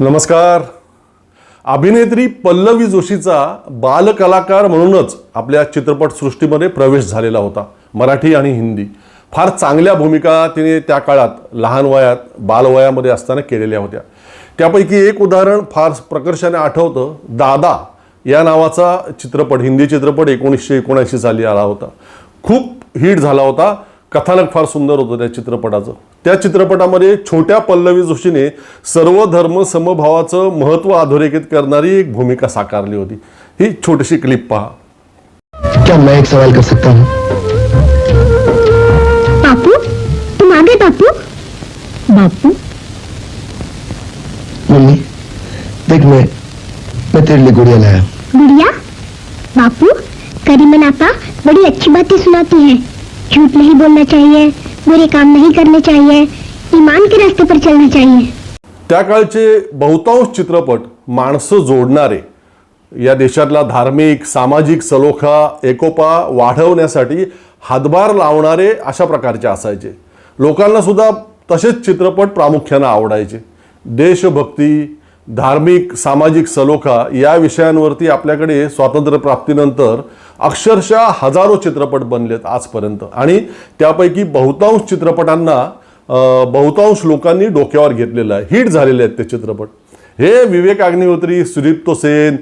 नमस्कार. अभिनेत्री पल्लवी जोशीचा बालकलाकार म्हणूनच आपल्या चित्रपटसृष्टीमध्ये प्रवेश झालेला होता मराठी आणि हिंदी. फार चांगल्या भूमिका तिने त्या काळात लहान वयात बालवयामध्ये असताना केलेल्या होत्या. त्यापैकी एक उदाहरण फार प्रकर्षाने आठवतं दादा या नावाचा चित्रपट हिंदी चित्रपट एकोणीसशे एकोणऐंशी साली आला होता. खूप हिट झाला होता कथानक फार सुंदर होतं त्या चित्रपटाचं. त्या चित्रपटामध्ये छोट्या पल्लवी जोशीने सर्व धर्म समभावाचं महत्त्व अधोरेखित करणारी एक भूमिका साकारली होती. ही छोटीशी क्लिप पहा. क्या मैं एक सवाल कर सकता हूँ? बापू तुम आ गए बापू. बापू? मम्मी देख मैं मैं तेरे लिए गुड़िया लाया। गुड़िया? बापू करीमन आपा बड़ी अच्छी बातें सुनाती हैं। झूठ नहीं बोलना चाहिए। बुरे काम नहीं करने चाहिए ईमान के रास्ते पर चलना चाहिए। त्या काळचे बहुतांश चित्रपट माणसं जोडणारे या देशातला धार्मिक सामाजिक सलोखा एकोपा वाढवण्यासाठी हातभार लावणारे अशा प्रकारचे असायचे. लोकांना सुद्धा तसेच चित्रपट प्रामुख्यानं आवडायचे. देशभक्ती धार्मिक सामाजिक सलोखा या विषयांवरती आपल्याकडे स्वातंत्र्यप्राप्तीनंतर अक्षरशः हजारो चित्रपट बनलेत आजपर्यंत. आणि त्यापैकी बहुतांश चित्रपटांना बहुतांश लोकांनी डोक्यावर घेतलेलं आहे. हिट झालेले आहेत ते चित्रपट. हे विवेक अग्निहोत्री सुदीप्तो सेन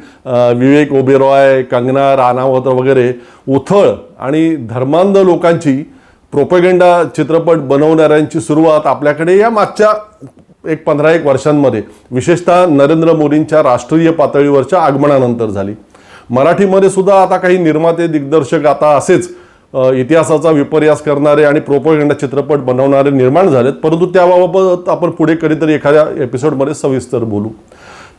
विवेक ओबेरॉय कंगना राणावत वगैरे उथळ आणि धर्मांध लोकांची प्रोपेगेंडा चित्रपट बनवणाऱ्यांची सुरुवात आपल्याकडे या मागच्या एक पंधरा एक वर्षांमध्ये विशेषतः नरेंद्र मोदींच्या राष्ट्रीय पातळीवरच्या आगमनानंतर झाली. मराठीमध्ये सुद्धा आता काही निर्माते दिग्दर्शक आता असेच इतिहासाचा विपर्यास करणारे आणि प्रोपोगंडा चित्रपट बनवणारे निर्माण झालेत. परंतु त्याबाबत आपण पुढे कधीतरी एखाद्या एपिसोडमध्ये सविस्तर बोलू.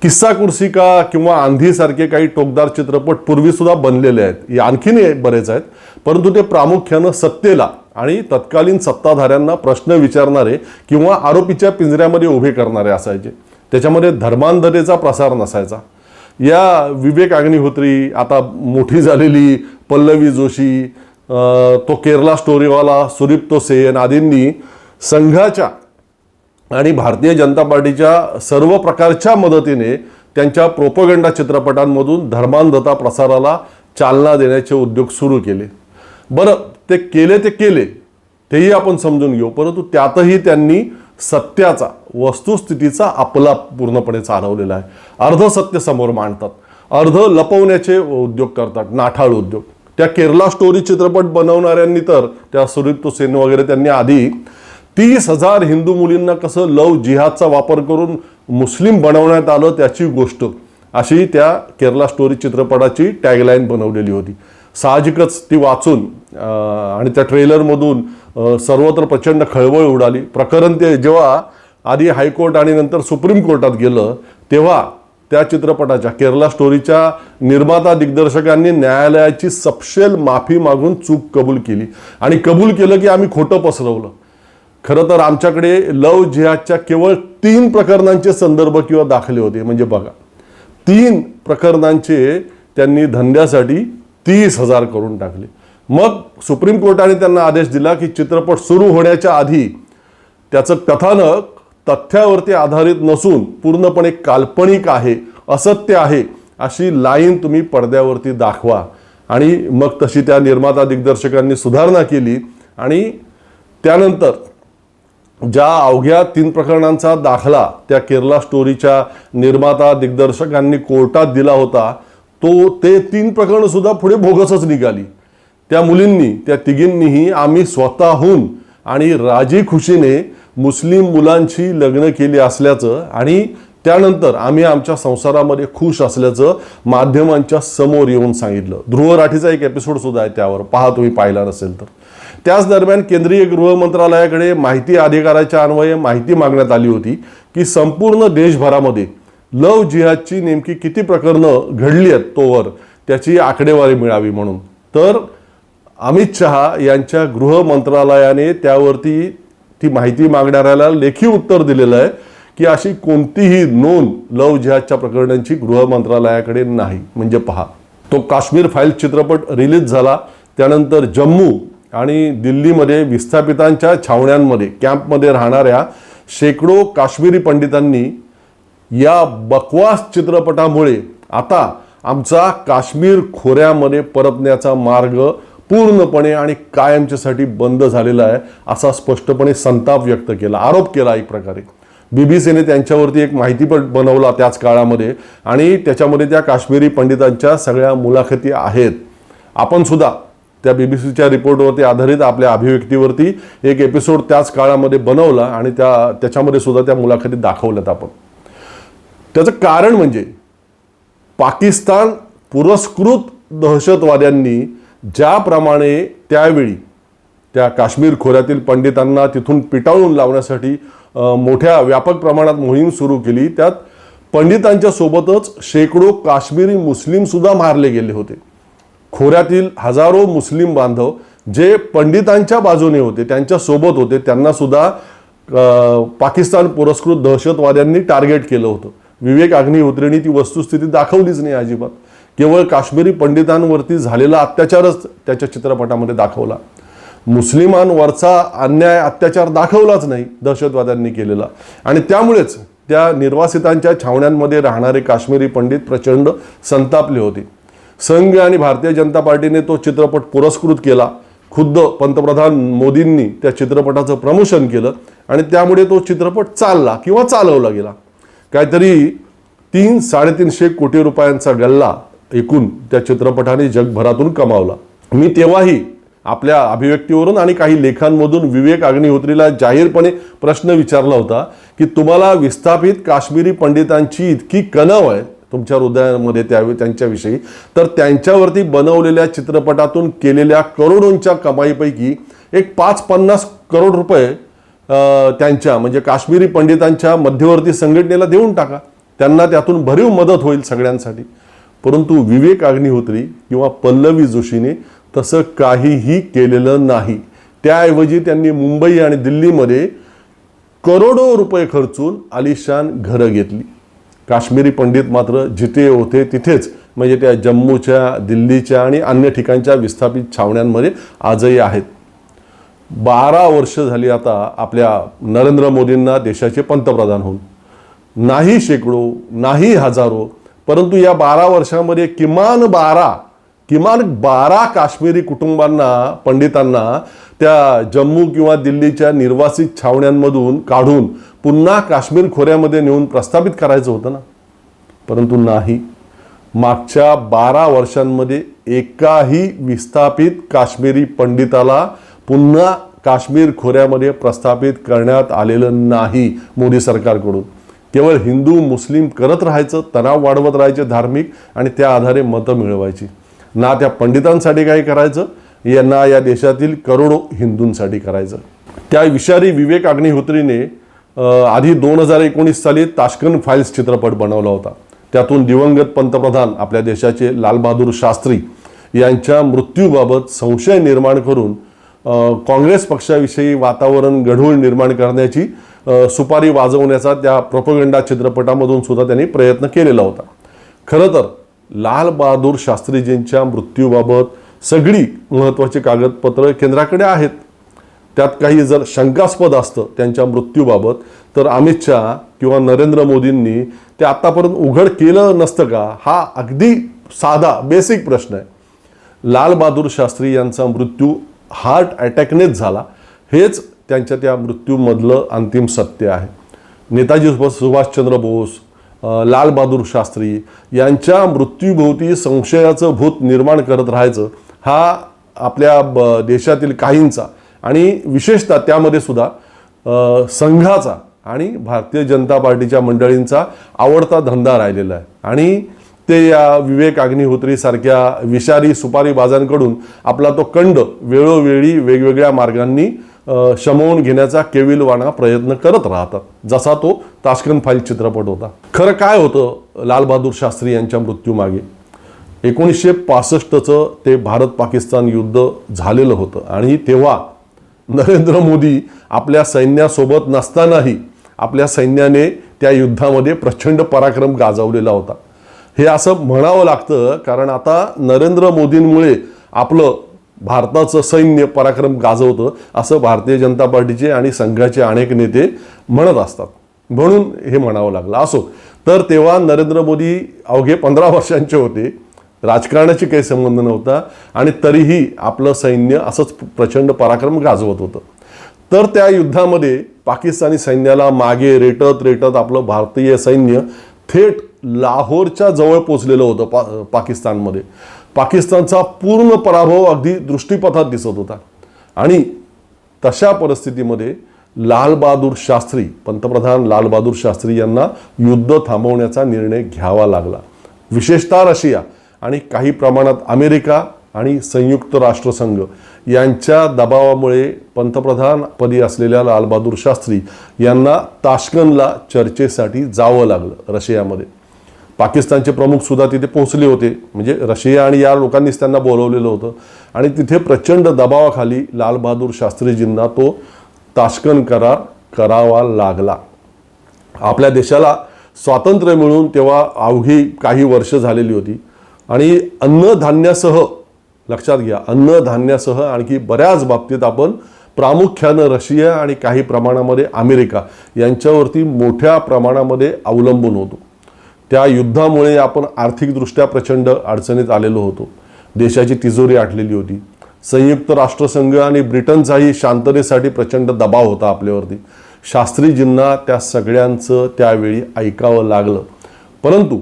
किस्सा कुर्सिका किंवा आंधीसारखे काही टोकदार चित्रपट पूर्वीसुद्धा बनलेले आहेत. हे आणखीन बरेच आहेत. परंतु ते प्रामुख्यानं सत्तेला आणि तत्कालीन सत्ताधाऱ्यांना प्रश्न विचारणारे किंवा आरोपीच्या पिंजऱ्यामध्ये उभे करणारे असायचे. त्याच्यामध्ये धर्मांधतेचा प्रसार नसायचा. या विवेक अग्निहोत्री आता मोठी झालेली पल्लवी जोशी तो केरला स्टोरीवाला सुदीप्तो सेन आदींनी संघाच्या आणि भारतीय जनता पार्टीच्या सर्व प्रकारच्या मदतीने त्यांच्या प्रोपोगंडा चित्रपटांमधून धर्मांधता प्रसाराला चालना देण्याचे उद्योग सुरू केले. बरं ते केले ते केले तेही आपण समजून घेऊ. परंतु त्यातही त्यांनी सत्याचा वस्तुस्थितीचा आपला पूर्णपणे चालवलेला आहे. अर्ध सत्य समोर मांडतात. अर्ध लपवण्याचे उद्योग करतात नाठाळ उद्योग. त्या केरला स्टोरी चित्रपट बनवणाऱ्यांनी तर त्या सुरिप्तो सेन वगैरे त्यांनी आधी तीस हजार हिंदू मुलींना कसं लव जिहादचा वापर करून मुस्लिम बनवण्यात आलं त्याची गोष्ट. अशी त्या केरला स्टोरी चित्रपटाची टॅगलाईन बनवलेली होती. साहजिकच ती वाचून आणि त्या ट्रेलरमधून सर्वत्र प्रचंड खळबळ उडाली. प्रकरण ते जेव्हा आधी हायकोर्ट आणि नंतर सुप्रीम कोर्टात गेलं तेव्हा त्या चित्रपटाच्या केरला स्टोरीच्या निर्माता दिग्दर्शकांनी न्यायालयाची सपशेल माफी मागून चूक कबूल केली. आणि कबूल केलं की आम्ही खोटं पसरवलं. खरं तर आमच्याकडे लव जिहादच्या केवळ तीन प्रकरणांचे संदर्भ किंवा दाखले होते. म्हणजे बघा तीन प्रकरणांचे त्यांनी धंद्यासाठी तीस हजार करून टाकले. मग सुप्रीम कोर्टाने त्यांना आदेश दिला की चित्रपट सुरू होण्याच्या आधी त्याचं कथानक तथ्यावरती आधारित नसून पूर्णपणे काल्पनिक आहे असत्य आहे अशी लाईन तुम्ही पडद्यावरती दाखवा. आणि मग तशी त्या निर्माता दिग्दर्शकांनी सुधारणा केली आणि त्यानंतर ज्या अवघ्या तीन प्रकरणांचा दाखला त्या केरला स्टोरीच्या निर्माता दिग्दर्शकांनी कोर्टात दिला होता तो ते तीन प्रकरणंसुद्धा पुढे बोगसच निघाली. त्या मुलींनी त्या तिघींनीही आम्ही स्वतःहून आणि राजी खुशीने मुस्लिम मुलांची लग्न केली असल्याचं आणि त्यानंतर आम्ही आमच्या संसारामध्ये खुश असल्याचं माध्यमांच्या समोर येऊन सांगितलं. ध्रुव राठीचा एक एपिसोड सुद्धा आहे त्यावर. पहा तुम्ही पाहिला नसेल तर. त्याच दरम्यान केंद्रीय गृह मंत्रालयाकडे माहिती अधिकाराच्या अन्वये माहिती मागण्यात आली होती की संपूर्ण देशभरामध्ये लव जिहादची नेमकी किती प्रकरणं घडली आहेत तोवर त्याची आकडेवारी मिळावी म्हणून. तर अमित शहा यांच्या गृह मंत्रालयाने त्यावरती ती माहिती मागणाऱ्याला लेखी उत्तर दिलेलं आहे की अशी कोणतीही नोंद लव जिहादच्या प्रकरणांची गृह मंत्रालयाकडे नाही. म्हणजे पहा तो काश्मीर फाईल चित्रपट रिलीज झाला त्यानंतर जम्मू आणि दिल्लीमध्ये विस्थापितांच्या छावण्यांमध्ये कॅम्पमध्ये राहणाऱ्या शेकडो काश्मीरी पंडितांनी या बकवास चित्रपटामुळे आता आमचा काश्मीर खोऱ्यामध्ये परतण्याचा मार्ग पूर्णपणे आणि कायमच्यासाठी बंद झालेला आहे असा स्पष्टपणे संताप व्यक्त केला आरोप केला एक प्रकारे. बीबीसीने त्यांच्यावरती एक माहितीपट बनवला त्याच काळामध्ये आणि त्याच्यामध्ये त्या काश्मीरी पंडितांच्या सगळ्या मुलाखती आहेत. आपण सुद्धा त्या बीबीसीच्या रिपोर्टवरती आधारित आपल्या अभिव्यक्तीवरती एक एपिसोड त्याच काळामध्ये बनवला आणि त्या त्याच्यामध्ये सुद्धा त्या मुलाखती दाखवल्यात आपण. त्याचं कारण म्हणजे पाकिस्तान पुरस्कृत दहशतवाद्यांनी ज्याप्रमाणे त्यावेळी त्या काश्मीर खोऱ्यातील पंडितांना तिथून पिटाळून लावण्यासाठी मोठ्या व्यापक प्रमाणात मोहीम सुरू केली. त्यात पंडितांच्या सोबतच शेकडो काश्मीरी मुस्लिम सुद्धा मारले गेले होते. खोऱ्यातील हजारो मुस्लिम बांधव जे पंडितांच्या बाजूने होते त्यांच्यासोबत होते त्यांना सुद्धा पाकिस्तान पुरस्कृत दहशतवाद्यांनी टार्गेट केलं होतं. विवेक अग्निहोत्रींनी ती वस्तुस्थिती दाखवलीच नाही अजिबात. केवळ काश्मीरी पंडितांवरती झालेला अत्याचारच त्याच्या चित्रपटामध्ये दाखवला. मुस्लिमांवरचा अन्याय अत्याचार दाखवलाच नाही दहशतवाद्यांनी केलेला. आणि त्यामुळेच त्या निर्वासितांच्या छावण्यांमध्ये राहणारे काश्मीरी पंडित प्रचंड संतापले होते. संघ आणि भारतीय जनता पार्टीने तो चित्रपट पुरस्कृत केला. खुद्द पंतप्रधान मोदींनी त्या चित्रपटाचं प्रमोशन केलं आणि त्यामुळे तो चित्रपट चालला किंवा चालवला गेला. काहीतरी तीन साडेतीनशे कोटी रुपयांचा गल्ला एकूण त्या चित्रपटाने जगभरातून कमावला. मी तेव्हाही आपल्या अभिव्यक्तीवरून आणि काही लेखांमधून विवेक अग्निहोत्रीला जाहीरपणे प्रश्न विचारला होता की तुम्हाला विस्थापित काश्मीरी पंडितांची इतकी कणव आहे तुमच्या हृदयामध्ये त्यावेळी त्यांच्याविषयी. तर त्यांच्यावरती बनवलेल्या चित्रपटातून केलेल्या करोडोंच्या कमाईपैकी एक पाच पन्नास करोड रुपये त्यांच्या म्हणजे काश्मीरी पंडितांच्या मध्यवर्ती संघटनेला देऊन टाका. त्यांना त्यातून भरीव मदत होईल सगळ्यांसाठी. परंतु विवेक अग्निहोत्री किंवा पल्लवी जोशीने तसं काहीही केलेलं नाही. त्याऐवजी त्यांनी मुंबई आणि दिल्लीमध्ये करोडो रुपये खर्चून आलिशान घरं घेतली. काश्मीरी पंडित मात्र जिथे होते तिथेच म्हणजे त्या जम्मूच्या दिल्लीच्या आणि अन्य ठिकाणच्या विस्थापित छावण्यांमध्ये आजही आहेत. बारा वर्ष झाली आता आपल्या नरेंद्र मोदींना देशाचे पंतप्रधान होऊन. नाही शेकडो नाही हजारो परंतु या बारा वर्षामध्ये किमान बारा किमान बारा काश्मीरी कुटुंबांना पंडितांना त्या जम्मू किंवा दिल्लीच्या निर्वासित छावण्यांमधून काढून पुन्हा काश्मीर खोऱ्यामध्ये नेऊन प्रस्थापित करायचं होतं ना? परंतु नाही. मागच्या बारा वर्षांमध्ये एकाही विस्थापित काश्मीरी पंडिताला पुन्हा काश्मीर खोऱ्यामध्ये प्रस्थापित करण्यात आलेलं नाही मोदी सरकारकडून. केवळ हिंदू मुस्लिम करत राहायचं तणाव वाढवत राहायचे धार्मिक आणि त्या आधारे मतं मिळवायची. ना त्या पंडितांसाठी काही करायचं या ना या देशातील करोडो हिंदूंसाठी करायचं. त्या विषारी विवेक अग्निहोत्रीने आधी दोन हजार एकोणीस साली ताशकन फाईल्स चित्रपट बनवला होता. त्यातून दिवंगत पंतप्रधान आपल्या देशाचे लालबहादूर शास्त्री यांच्या मृत्यूबाबत संशय निर्माण करून काँग्रेस पक्षाविषयी वातावरण गढूळ निर्माण करण्याची सुपारी वाजवण्याचा त्या प्रोपगंडा चित्रपटामधून सुद्धा त्यांनी प्रयत्न केलेला होता. खरं तर लालबहादूर शास्त्रीजींच्या मृत्यूबाबत सगळी महत्त्वाची कागदपत्रं केंद्राकडे आहेत. त्यात काही जर शंकास्पद असतं त्यांच्या मृत्यूबाबत तर अमित शहा किंवा नरेंद्र मोदींनी ते आत्तापर्यंत उघड केलं नसतं का? हा अगदी साधा बेसिक प्रश्न आहे. लालबहादूर शास्त्री यांचा मृत्यू हार्ट अटॅकनेच झाला. हेच त्यांच्या त्या मृत्यूमधलं अंतिम सत्य आहे. नेताजी सुभाषचंद्र बोस लालबहादूर शास्त्री यांच्या मृत्यूभोवती संशयाचं भूत निर्माण करत राहायचं हा आपल्या ब- देशातील काहींचा आणि विशेषतः त्यामध्ये सुद्धा संघाचा आणि भारतीय जनता पार्टीच्या मंडळींचा आवडता धंदा राहिलेला आहे. आणि ते या विवेक अग्निहोत्रीसारख्या विषारी विषारी सुपारीबाजांकडून आपला तो कंड वेळोवेळी वेगवेगळ्या मार्गांनी शमवून घेण्याचा केविलवाणा प्रयत्न करत राहतात. जसा तो ताशकंद फाईल चित्रपट होता. खरं काय होतं लालबहादूर शास्त्री यांच्या मृत्यूमागे एकोणीसशे पासष्टचं ते भारत पाकिस्तान युद्ध झालेलं होतं. आणि तेव्हा नरेंद्र मोदी आपल्या सैन्यासोबत नसतानाही आपल्या सैन्याने त्या युद्धामध्ये प्रचंड पराक्रम गाजवलेला होता. हे असं म्हणावं लागतं कारण आता नरेंद्र मोदींमुळे आपलं भारताचं सैन्य पराक्रम गाजवतं असं भारतीय जनता पार्टीचे आणि संघाचे अनेक नेते म्हणत असतात. म्हणून हे म्हणावं लागलं. असो तर तेव्हा नरेंद्र मोदी अवघे पंधरा वर्षांचे होते. राजकारणाशी काही संबंध नव्हता आणि तरीही आपलं सैन्य असंच प्रचंड पराक्रम गाजवत होतं. तर त्या युद्धामध्ये पाकिस्तानी सैन्याला मागे रेटत रेटत आपलं भारतीय सैन्य थेट लाहोरच्या जवळ पोचलेलं होतं पा पाकिस्तानमध्ये. पाकिस्तानचा पूर्ण पराभव अगदी दृष्टीपथात दिसत होता. आणि तशा परिस्थितीमध्ये लालबहादूर शास्त्री पंतप्रधान लालबहादूर शास्त्री यांना युद्ध थांबवण्याचा निर्णय घ्यावा लागला. विशेषतः रशिया आणि काही प्रमाणात अमेरिका आणि संयुक्त राष्ट्रसंघ यांच्या दबावामुळे पंतप्रधानपदी असलेल्या लालबहादूर शास्त्री यांना ताशकनला चर्चेसाठी जावं लागलं रशियामध्ये. पाकिस्तानचे प्रमुख सुद्धा तिथे पोहोचले होते. म्हणजे रशिया आणि या लोकांनीच त्यांना बोलवलेलं होतं. आणि तिथे प्रचंड दबावाखाली लालबहादूर शास्त्रीजींना तो ताशकन करार करावा लागला. आपल्या देशाला स्वातंत्र्य मिळून तेव्हा अवघी काही वर्ष झालेली होती. आणि अन्नधान्यासह लक्षात घ्या अन्नधान्यासह आणखी बऱ्याच बाबतीत आपण प्रामुख्यानं रशिया आणि काही प्रमाणामध्ये अमेरिका यांच्यावरती मोठ्या प्रमाणामध्ये अवलंबून होतो. त्या युद्धामुळे आपण आर्थिकदृष्ट्या प्रचंड अडचणीत आलेलो होतो. देशाची तिजोरी आटलेली होती. संयुक्त राष्ट्रसंघ आणि ब्रिटनचाही शांततेसाठी प्रचंड दबाव होता आपल्यावरती. शास्त्रीजींना त्या सगळ्यांचं त्यावेळी ऐकावं लागलं. परंतु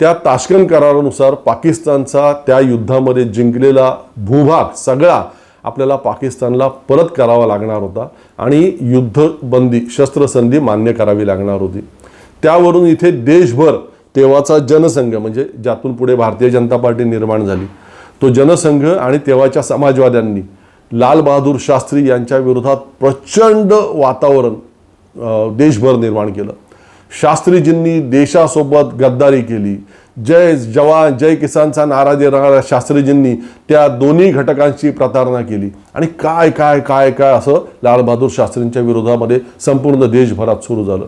त्या ताश्कन करारानुसार पाकिस्तानचा त्या युद्धामध्ये जिंकलेला भूभाग सगळा आपल्याला पाकिस्तानला परत करावा लागणार होता आणि युद्धबंदी शस्त्रसंधी मान्य करावी लागणार होती. त्यावरून इथे देशभर तेव्हाचा जनसंघ म्हणजे ज्यातून पुढे भारतीय जनता पार्टी निर्माण झाली तो जनसंघ आणि तेव्हाच्या समाजवाद्यांनी लालबहादूर शास्त्री यांच्या विरोधात प्रचंड वातावरण देशभर निर्माण केलं. शास्त्रीजींनी देशासोबत गद्दारी केली. जय जवान जय किसानचा नारा देणाऱ्या शास्त्रीजींनी त्या दोन्ही घटकांची प्रतारणा केली. आणि काय काय काय काय असं लालबहादूर शास्त्रींच्या विरोधामध्ये संपूर्ण देशभरात सुरू झालं.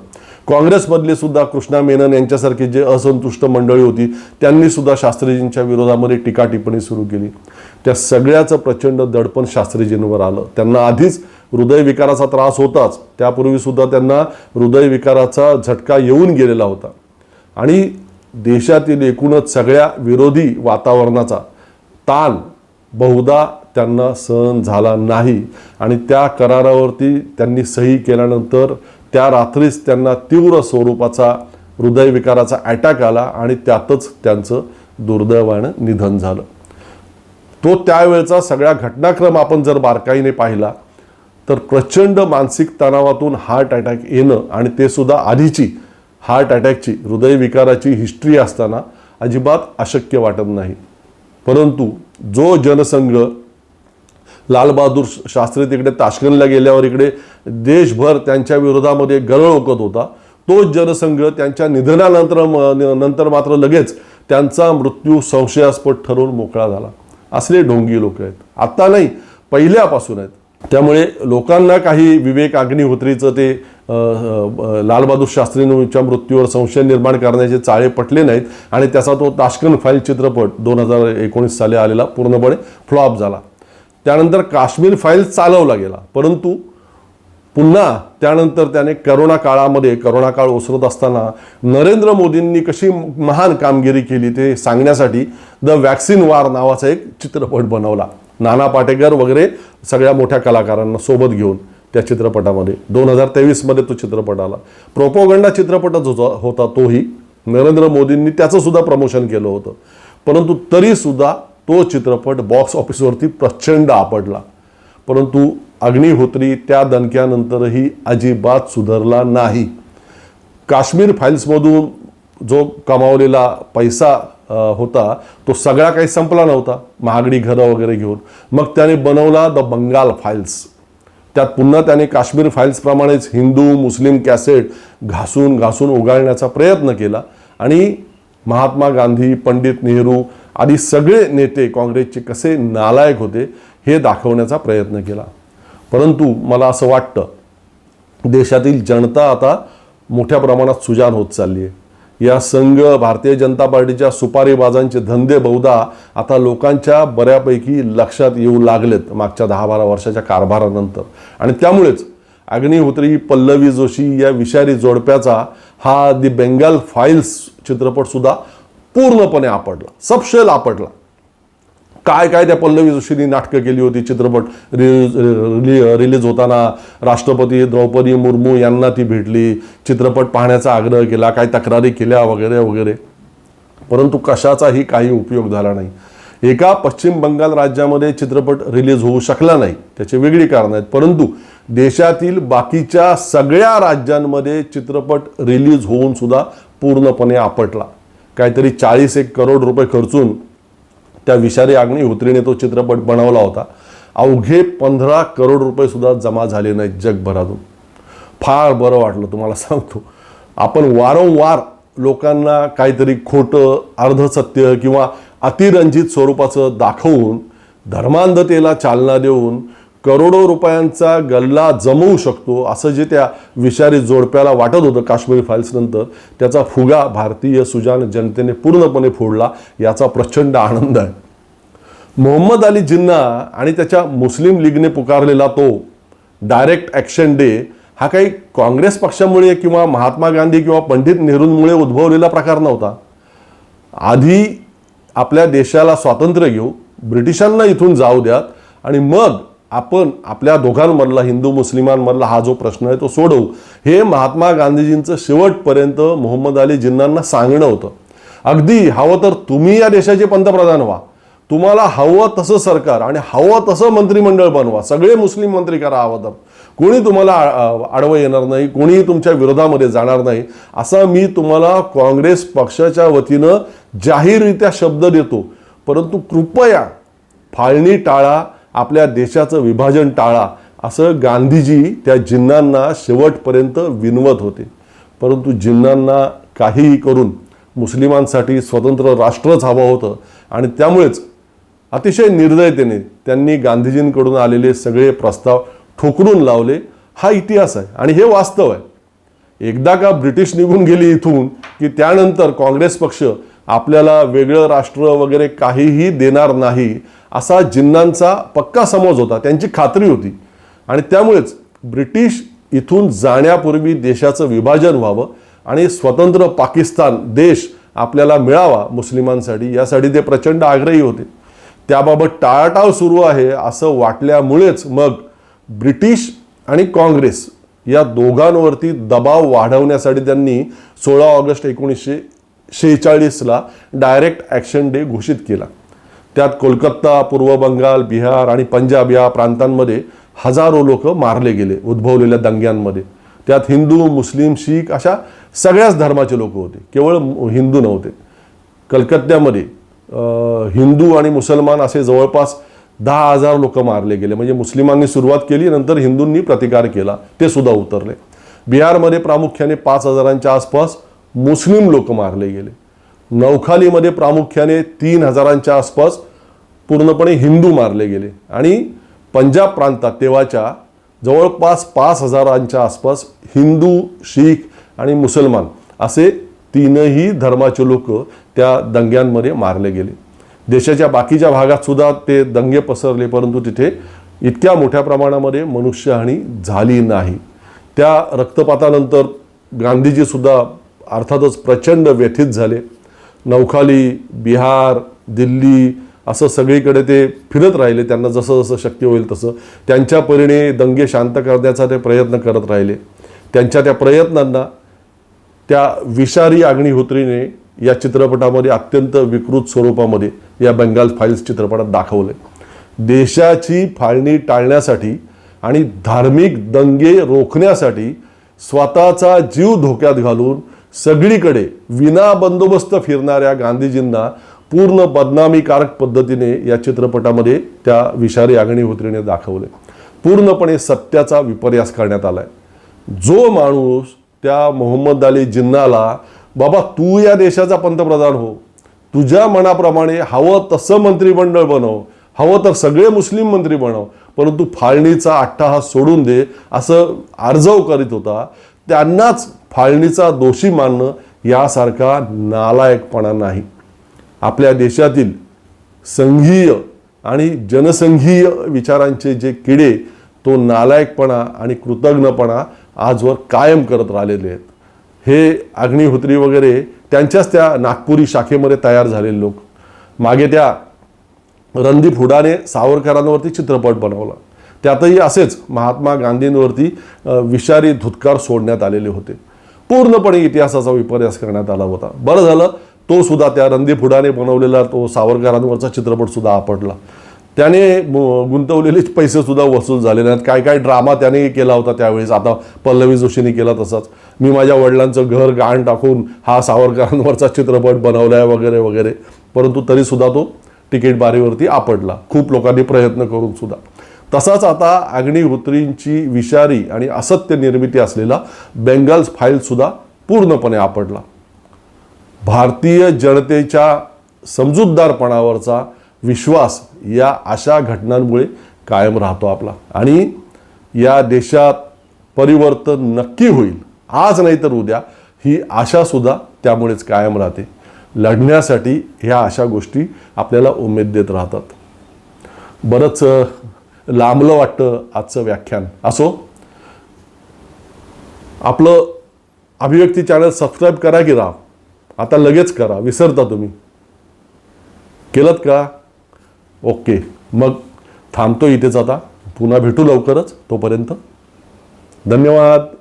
काँग्रेसमधले सुद्धा कृष्णा मेनन यांच्यासारखी जे असंतुष्ट मंडळी होती त्यांनी सुद्धा शास्त्रीजींच्या विरोधामध्ये टीका टिप्पणी सुरू केली. त्या सगळ्याचं प्रचंड दडपण शास्त्रीजींवर आलं. त्यांना आधीच हृदयविकाराचा त्रास होताच. त्यापूर्वी सुद्धा त्यांना हृदयविकाराचा झटका येऊन गेलेला होता. आणि देशातील एकूणच सगळ्या विरोधी वातावरणाचा ताण बहुधा त्यांना सहन झाला नाही. आणि त्या करारावरती त्यांनी सही केल्यानंतर त्या रात्रीच त्यांना तीव्र स्वरूपाचा हृदयविकाराचा अटॅक आला आणि त्यातच त्यांचं दुर्दैवानं निधन झालं. तो त्यावेळचा सगळ्या घटनाक्रम आपण जर बारकाईने पाहिला तर प्रचंड मानसिक तणावातून हार्ट अटॅक येणं आणि ते सुद्धा आधीची हार्ट अटॅकची हृदयविकाराची हिस्ट्री असताना अजिबात अशक्य वाटत नाही. परंतु जो जनसंघ लालबहादूर शास्त्री तिकडे ताश्कनला गेल्यावर इकडे देशभर त्यांच्या विरोधामध्ये गरळ ओकत होता. तोच जनसंघ त्यांच्या निधनानंतर नंतर मात्र लगेच त्यांचा मृत्यू संशयास्पद ठरवून मोकळा झाला. असले ढोंगी लोक आहेत. आत्ता नाही पहिल्यापासून आहेत. त्यामुळे लोकांना काही विवेक अग्निहोत्रीचं ते लालबहादूर शास्त्रींच्या मृत्यूवर संशय निर्माण करण्याचे चाळे पटले नाहीत आणि त्याचा तो ताश्कन फाईल चित्रपट दोन हजार एकोणीस साली आलेला पूर्णपणे फ्लॉप झाला. त्यानंतर काश्मीर फाईल चालवला गेला. परंतु पुन्हा त्यानंतर त्याने करोना काळामध्ये करोना काळ ओसरत असताना नरेंद्र मोदींनी कशी महान कामगिरी केली ते सांगण्यासाठी द वॅक्सिन वार नावाचा एक चित्रपट बनवला. नाना पाटेकर वगैरे सगळ्या मोठ्या कलाकारांना सोबत घेऊन त्या चित्रपटामध्ये. दोन हजार तेवीसमध्ये तो चित्रपट आला. प्रोपोगंडा चित्रपटच होता होता तोही. नरेंद्र मोदींनी त्याचंसुद्धा प्रमोशन केलं होतं. परंतु तरीसुद्धा तो चित्रपट बॉक्स ऑफिसवरती प्रचंड आपडला परंतु अग्निहोत्री त्या दणक्यानंतरही अजिबात सुधारला नाही. काश्मीर फाईल्समधून जो कमावलेला पैसा होता तो सगळा काही संपला नव्हता. महागडी घरं वगैरे घेऊन. मग त्याने बनवला द बंगाल फाईल्स त्यात पुन्हा त्याने काश्मीर फाईल्सप्रमाणेच हिंदू मुस्लिम कॅसेट घासून घासून उगाळण्याचा प्रयत्न केला. आणि महात्मा गांधी पंडित नेहरू आधी सगळे नेते काँग्रेसचे कसे नालायक होते हे दाखवण्याचा प्रयत्न केला. परंतु मला असं वाटतं देशातील जनता आता मोठ्या प्रमाणात सुजान होत चालली आहे या संघ भारतीय जनता पार्टीच्या सुपारीबाजांचे धंदे बहुधा आता लोकांच्या बऱ्यापैकी लक्षात येऊ लागलेत मागच्या दहा बारा वर्षाच्या कारभारानंतर. आणि त्यामुळेच अग्निहोत्री पल्लवी जोशी या विषारी जोडप्याचा हा दी बेंगाल फाईल्स चित्रपटसुद्धा पूर्णपणे आपडला सपशेल आपडला काय काय त्या पल्लवी जोशींनी नाटकं केली होती चित्रपट रिलीज रिली- रिलीज होताना राष्ट्रपती द्रौपदी मुर्मू यांना ती भेटली चित्रपट पाहण्याचा आग्रह केला काय तक्रारी केल्या वगैरे वगैरे. परंतु कशाचाही काही उपयोग झाला नाही. एका पश्चिम बंगाल राज्यामध्ये चित्रपट रिलीज होऊ शकला नाही त्याची वेगळी कारणं आहेत. परंतु देशातील बाकीच्या सगळ्या राज्यांमध्ये चित्रपट रिलीज होऊन सुद्धा पूर्णपणे आपटला. काहीतरी चाळीस एक करोड रुपये खर्चून त्या विषारी अग्निहोत्रीने तो चित्रपट बनवला होता. अवघे पंधरा करोड रुपयेसुद्धा जमा झाले नाहीत जगभरातून. फार बरं वाटलं तुम्हाला सांगतो. आपण वारंवार लोकांना काहीतरी खोटं अर्धसत्य किंवा अतिरंजित स्वरूपाचं दाखवून धर्मांधतेला चालना देऊन करोडो रुपयांचा गल्ला जमवू शकतो असं जे त्या विषारी जोडप्याला वाटत होतं काश्मीरी फाईल्सनंतर त्याचा फुगा भारतीय सुजान जनतेने पूर्णपणे फोडला याचा प्रचंड आनंद आहे. मोहम्मद अली जिन्ना आणि त्याच्या मुस्लिम लीगने पुकारलेला तो डायरेक्ट ॲक्शन डे हा काही काँग्रेस पक्षामुळे किंवा महात्मा गांधी किंवा पंडित नेहरूंमुळे उद्भवलेला प्रकार नव्हता. आधी आपल्या देशाला स्वातंत्र्य घेऊ ब्रिटिशांना इथून जाऊ द्यात आणि मग आपण आपल्या दोघांमधला हिंदू मुस्लिमांमधला हा जो प्रश्न आहे तो सोडवू. हे महात्मा गांधीजींचं शेवटपर्यंत मोहम्मद अली जिन्नांना सांगणं होतं. अगदी हवं तर तुम्ही या देशाचे पंतप्रधान व्हा. तुम्हाला हवं तसं सरकार आणि हवं तसं मंत्रिमंडळ बनवा. सगळे मुस्लिम मंत्री करा हवं तर. कोणी तुम्हाला आडवं येणार नाही कोणीही तुमच्या विरोधामध्ये जाणार नाही असा मी तुम्हाला काँग्रेस पक्षाच्या वतीनं जाहीररित्या शब्द देतो. परंतु कृपया फाळणी टाळा आपल्या देशाचं विभाजन टाळा असं गांधीजी त्या जिन्नांना शेवटपर्यंत विनवत होते. परंतु जिन्नांना काहीही करून मुस्लिमांसाठी स्वतंत्र राष्ट्रच हवं होतं आणि त्यामुळेच अतिशय निर्दयतेने त्यांनी गांधीजींकडून आलेले सगळे प्रस्ताव ठोकरून लावले. हा इतिहास आहे आणि हे वास्तव आहे. एकदा का ब्रिटिश निघून गेली इथून की त्यानंतर काँग्रेस पक्ष आपल्याला वेगळं राष्ट्र वगैरे काहीही देणार नाही असा जिन्नांचा पक्का समज होता त्यांची खात्री होती. आणि त्यामुळेच ब्रिटिश इथून जाण्यापूर्वी देशाचं विभाजन व्हावं आणि स्वतंत्र पाकिस्तान देश आपल्याला मिळावा मुस्लिमांसाठी यासाठी ते प्रचंड आग्रही होते. त्याबाबत टाळाटाळ सुरू आहे असं वाटल्यामुळेच मग ब्रिटिश आणि काँग्रेस या दोघांवरती दबाव वाढवण्यासाठी त्यांनी सोळा ऑगस्ट एकोणीसशे शेहेचाळीसला डायरेक्ट ॲक्शन डे घोषित केला. त्यात कोलकाता पूर्व बंगाल बिहार आणि पंजाब या प्रांतांमध्ये हजारो लोक मारले गेले उद्भवलेल्या दंग्यांमध्ये. त्यात हिंदू मुस्लिम शीख अशा सगळ्याच धर्माचे लोक होते. केवळ हिंदू नव्हते. कलकत्त्यामध्ये हिंदू आणि मुसलमान असे जवळपास दहा हजार लोक मारले गेले. म्हणजे मुस्लिमांनी सुरुवात केली नंतर हिंदूंनी प्रतिकार केला. ते सुद्धा उतरले. बिहारमध्ये प्रामुख्याने पाच हजारांच्या आसपास मुस्लिम लोक मारले गेले. नौखालीमध्ये प्रामुख्याने तीन हजारांच्या आसपास पूर्णपणे हिंदू मारले गेले. आणि पंजाब प्रांतात तेव्हाच्या जवळपास पाच हजारांच्या आसपास हिंदू शीख आणि मुसलमान असे तीनही धर्माचे लोक त्या दंग्यांमध्ये मारले गेले. देशाच्या बाकीच्या भागात सुद्धा ते दंगे पसरले परंतु तिथे इतक्या मोठ्या प्रमाणामध्ये मनुष्यहानी झाली नाही. त्या रक्तपातानंतर गांधीजीसुद्धा अर्थातच प्रचंड व्यथित झाले. नौखाली बिहार दिल्ली असं सगळीकडे ते फिरत राहिले त्यांना जसं जसं शक्य होईल तसं. त्यांच्या परीने दंगे शांत करण्याचा ते प्रयत्न करत राहिले. त्यांच्या त्या प्रयत्नांना त्या विषारी अग्निहोत्रीने या चित्रपटामध्ये अत्यंत विकृत स्वरूपामध्ये या बंगाल फाईल्स चित्रपटात दाखवले. देशाची फाळणी टाळण्यासाठी आणि धार्मिक दंगे रोखण्यासाठी स्वतःचा जीव धोक्यात घालून सगळीकडे विना बंदोबस्त फिरणाऱ्या गांधीजींना पूर्ण बदनामीकारक पद्धतीने या चित्रपटामध्ये त्या विषारी अग्निहोत्रीने दाखवले. पूर्णपणे सत्याचा विपर्यास करण्यात आलाय. जो माणूस त्या मोहम्मद अली जिन्नाला बाबा तू या देशाचा पंतप्रधान हो. तुझ्या मनाप्रमाणे हवं तसं मंत्रिमंडळ बनव. हवं तर सगळे मुस्लिम मंत्री बनव. परंतु फाळणीचा अट्टाहास सोडून दे असं आर्जव करीत होता. त्यांनाच फाळणीचा दोषी मानणं यासारखा नालायकपणा नाही. आपल्या देशातील संघीय आणि जनसंघीय विचारांचे जे किडे तो नालायकपणा आणि कृतज्ञपणा आजवर कायम करत राहिलेले आहेत. हे अग्निहोत्री वगैरे त्यांच्याच त्या नागपुरी शाखेमध्ये तयार झालेले लोक. मागे त्या रणदीप हुडाने सावरकरांवरती चित्रपट बनवला. त्यातही असेच महात्मा गांधींवरती विषारी धुतकार सोडण्यात आलेले होते. पूर्णपणे इतिहासाचा विपर्यास करण्यात आला होता. बरं झालं तो सुद्धा त्या रणदीप हुडाने बनवलेला तो सावरकरांवरचा चित्रपट सुद्धा आपटला. त्याने गुंतवलेले पैसेसुद्धा वसूल झालेले आहेत काय काय ड्रामा त्याने केला होता त्यावेळेस? आता पल्लवी जोशीने केला तसाच. मी माझ्या वडिलांचं घर गाण टाकून हा सावरकरांवरचा चित्रपट बनवलाय वगैरे वगैरे. परंतु तरीसुद्धा तो तिकीट बारीवरती आपटला. खूप लोकांनी प्रयत्न करून सुद्धा. तसाच आता अग्निहोत्रींची विषारी आणि असत्य निर्मिती असलेला बेंगाल्स फाईलसुद्धा पूर्णपणे आपडला भारतीय जनतेच्या समजूतदारपणावरचा विश्वास या अशा घटनांमुळे कायम राहतो आपला. आणि या देशात परिवर्तन नक्की होईल आज नाही तर उद्या ही आशा सुद्धा त्यामुळेच कायम राहते. लढण्यासाठी ह्या अशा गोष्टी आपल्याला उमेद देत राहतात. बरंच लांबलं वाटतं आजचं व्याख्यान. असो आपलं अभिव्यक्ती चॅनल सबस्क्राईब करा की राव. आता लगेच करा विसरता तुम्ही. केलं का? ओके. मग थांबतो इथेच आता. पुन्हा भेटू लवकरच तोपर्यंत. धन्यवाद.